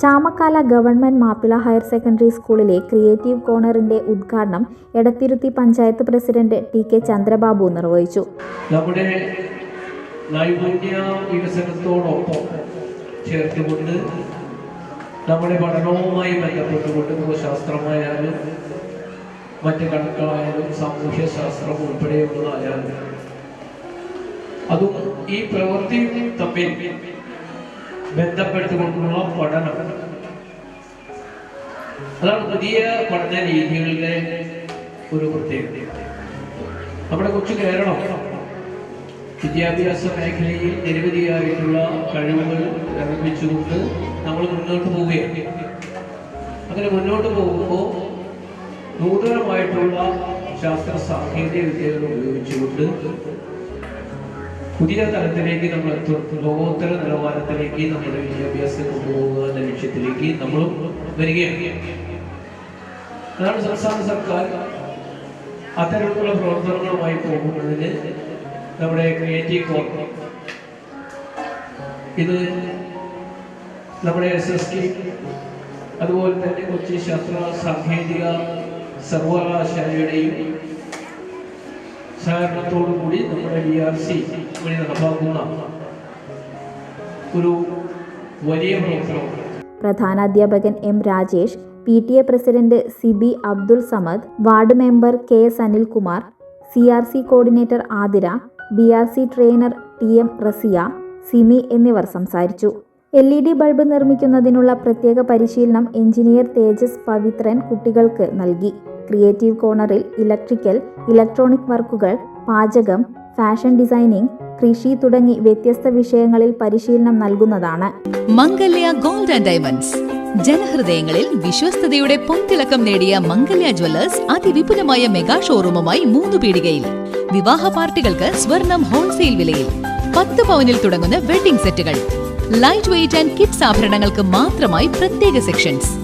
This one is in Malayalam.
Chamakkala government Mappila higher secondary സ്കൂളിലെ ക്രിയേറ്റീവ് കോർണറിന്റെ ഉദ്ഘാടനം Edathiruthi panchayat president T K Chandrababu നിർവഹിച്ചു. നമ്മുടെ നൈപുണ്യ വികസനത്തോടൊപ്പം ചേർത്തുകൊണ്ട് നമ്മുടെ പഠനവുമായി ബന്ധപ്പെട്ടുകൊണ്ട് ഭൂശാസ്ത്രമായാലും മറ്റ് കണക്കായാലും സാമൂഹ്യ ശാസ്ത്രം ഉൾപ്പെടെയുള്ളതായാലും അതും ഈ പ്രവൃത്തി തമ്മിൽ ബന്ധപ്പെട്ടുകൊണ്ടുള്ള പഠനം. അതാണ് പുതിയ പഠന രീതികളുടെ ഒരു പ്രത്യേകത. നമ്മുടെ കൊച്ചു കേരളം വിദ്യാഭ്യാസ മേഖലയിൽ നിരവധിയായിട്ടുള്ള കഴിവുകൾ നിർമ്മിച്ചുകൊണ്ട് നമ്മൾ മുന്നോട്ട് പോവുകയാണ്. അങ്ങനെ മുന്നോട്ട് പോകുമ്പോൾ നൂതനമായിട്ടുള്ള ശാസ്ത്ര സാങ്കേതിക വിദ്യകൾ ഉപയോഗിച്ചുകൊണ്ട് പുതിയ തലത്തിലേക്ക് നമ്മൾ ലോകോത്തര നിലവാരത്തിലേക്ക് നമ്മുടെ വിദ്യാഭ്യാസത്തെ കൊണ്ടുപോകുക എന്ന ലക്ഷ്യത്തിലേക്ക് നമ്മളും വരികയാണ്. അതാണ് സംസ്ഥാന സർക്കാർ അത്തരത്തിലുള്ള പ്രവർത്തനങ്ങളുമായി പോകുന്നതിന് നമ്മുടെ ക്രിയേറ്റീവ് കോർ ഇത് നമ്മുടെ എസ് എസ് ടി അതുപോലെ തന്നെ കൊച്ചി ശാസ്ത്ര സാങ്കേതിക സർവകലാശാലയുടെയും സഹകരണത്തോടു കൂടി നമ്മുടെ ഡി ആർ സി വഴി നടപ്പാക്കുന്ന ഒരു വലിയ പ്രവർത്തനമാണ്. പ്രധാനാധ്യാപകൻ M Rajesh P T A president C B Abdul Samad ward member K S Anilkumar C R C coordinator Athira B R C trainer T M Raziya Simi എന്നിവർ സംസാരിച്ചു. എൽ ഇ ഡി ബൾബ് നിർമ്മിക്കുന്നതിനുള്ള പ്രത്യേക പരിശീലനം എഞ്ചിനീയർ തേജസ് പവിത്രൻ കുട്ടികൾക്ക് നൽകി. ക്രിയേറ്റീവ് കോർണറിൽ ഇലക്ട്രിക്കൽ ഇലക്ട്രോണിക് വർക്കുകൾ പാചകം ഫാഷൻ ഡിസൈനിംഗ് കൃഷി തുടങ്ങി വ്യത്യസ്ത വിഷയങ്ങളിൽ പരിശീലനം നൽകുന്നതാണ്. Mangalya gold and diamonds. ജനഹൃദയങ്ങളിൽ വിശ്വസ്തയുടെ പൊൻതിളക്കം നേടിയ മംഗല്യ ജ്വല്ലേഴ്സ് അതിവിപുലമായ മെഗാ ഷോറൂമുമായി മൂന്ന് പീടികയിൽ. വിവാഹ പാർട്ടികൾക്ക് സ്വർണം ഹോൾസെയിൽ വിലയിൽ. പത്ത് പവനിൽ തുടങ്ങുന്ന വെഡിംഗ് സെറ്റുകൾ. ലൈറ്റ് വെയിറ്റ് ആൻഡ് കിഡ്സ് ആഭരണങ്ങൾക്ക് മാത്രമായി പ്രത്യേക സെക്ഷൻസ്.